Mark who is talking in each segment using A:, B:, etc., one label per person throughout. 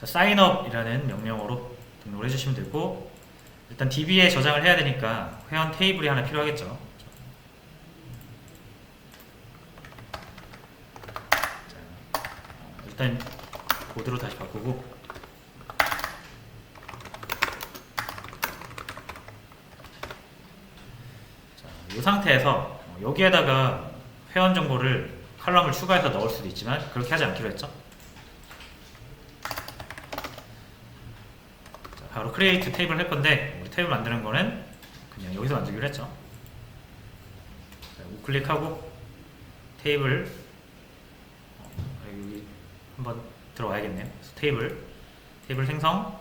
A: 자, signup이라는 명령어로 등록을 해주시면 되고 일단 DB에 저장을 해야 되니까 회원 테이블이 하나 필요하겠죠. 자, 어, 일단 보드로 다시 바꾸고 자, 이 상태에서 어, 여기에다가 회원 정보를 칼럼을 추가해서 넣을 수도 있지만 그렇게 하지 않기로 했죠. 바로 크리에이트 테이블 할 건데 우리 테이블 만드는 거는 그냥 여기서 만들기로 했죠. 자, 우클릭하고 테이블 어, 여기 한번 들어와야겠네요. 그래서 테이블 테이블 생성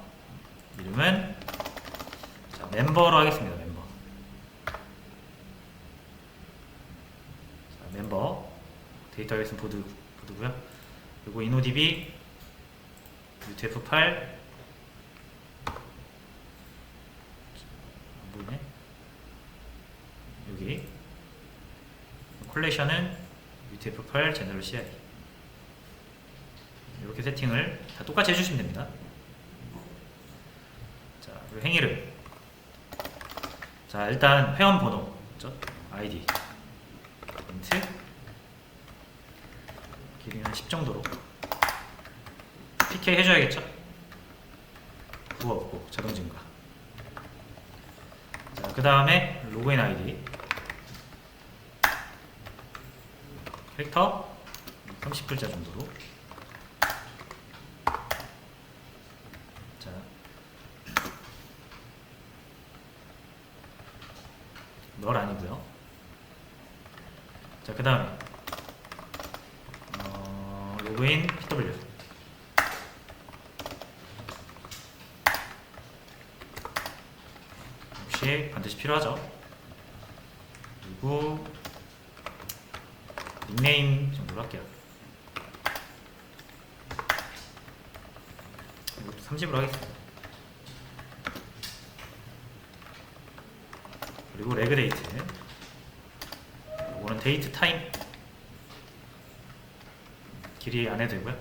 A: 이름은 자, 멤버로 하겠습니다. 멤버 자, 멤버 데이터베이스 보드 보드고요. 그리고 인오DB UTF-8 안 보이네. 여기 콜렉션은 UTF-8 제너럴 CI 이렇게 세팅을 다 똑같이 해주시면 됩니다. 자, 그리고 행위를. 자 일단 회원 번호 죠 아이디. 인트. 길이는 10 정도로. PK 해줘야겠죠? 그거 없고 자동 증가. 자그 다음에 로그인 아이디 캐릭터 30글자 정도로. 자. 널 아니고요. 자그 다음에. 어, 로그인 PW 역시 반드시 필요하죠. 그리고 닉네임 정도로 할게요. 이것도 30으로 하겠습니다. 그리고 레그 데이트. 이거는 데이트 타임. 길이 안 해도 되고요.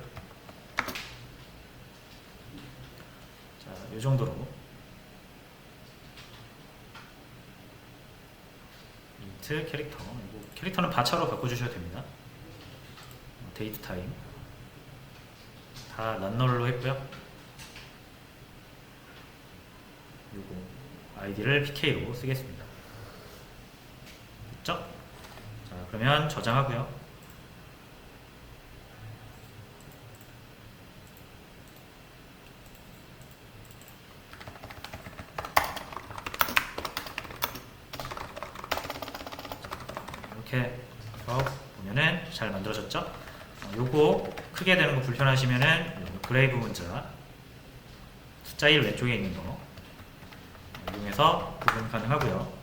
A: 자, 이 정도로. 인트 캐릭터 캐릭터는 바차로 바꿔주셔도 됩니다. 어, 데이트 타임. 다 란널로 했고요. 요거 아이디를 PK로 쓰겠습니다. 됐죠? 자 그러면 저장하고요 이렇게 보면은 잘 만들어졌죠? 어, 요거 크게 되는 거 불편하시면은 그레이브 문자 숫자 1 왼쪽에 있는 거 어, 이용해서 구분 가능하고요.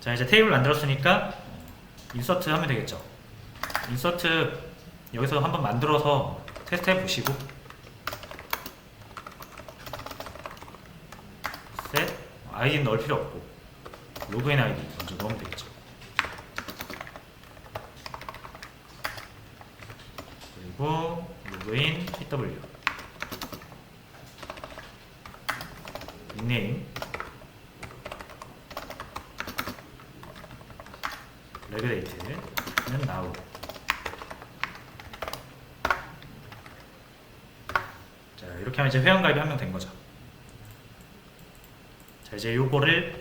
A: 자 이제 테이블 만들었으니까 인서트 하면 되겠죠. 인서트 여기서 한번 만들어서 테스트 해 보시고 아이디는 넣을 필요 없고 로그인 아이디 먼저 넣으면 되겠죠. 그리고 로그인 PW 닉네임 레그데이트는 now 자 이렇게 하면 이제 회원가입이 한 명 된 거죠. 자 이제 요거를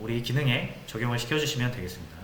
A: 우리 기능에 적용을 시켜주시면 되겠습니다.